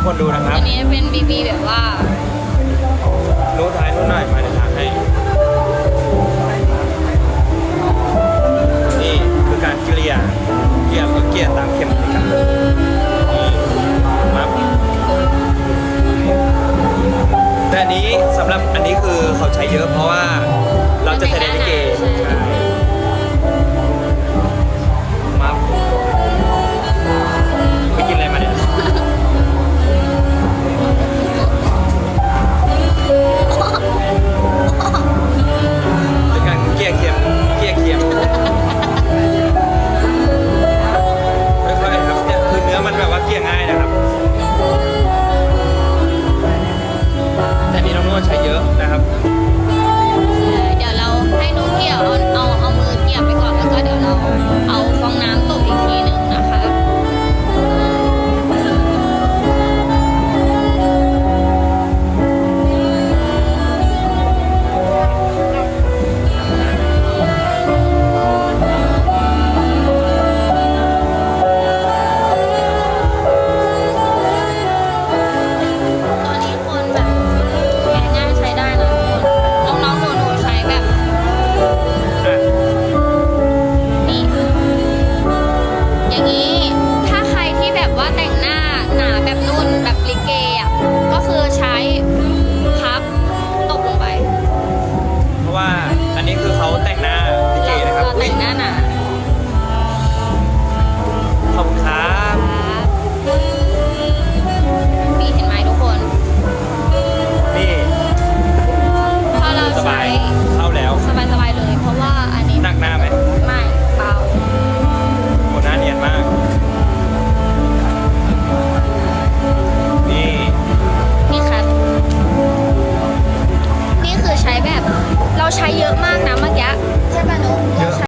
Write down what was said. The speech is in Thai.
กคนดูนะครับ อันนี้เป็นบีบีแบบว่า รู้ท้ายรู้หน่อยมาในทางให้ นี่คือการเกลี่ย เกลี่ยก็เกลี่ยตามเข็มทิศครับนี่มาแต่อันนี้สำหรับอันนี้คือเขาใช้เยอะเพราะว่าเราจะแสดงลิเกังง่ายนะครับ แต่มีน้ำนวดใช้เยอะนะครับ nada. ใช้เยอะมากนะเมื่อกี้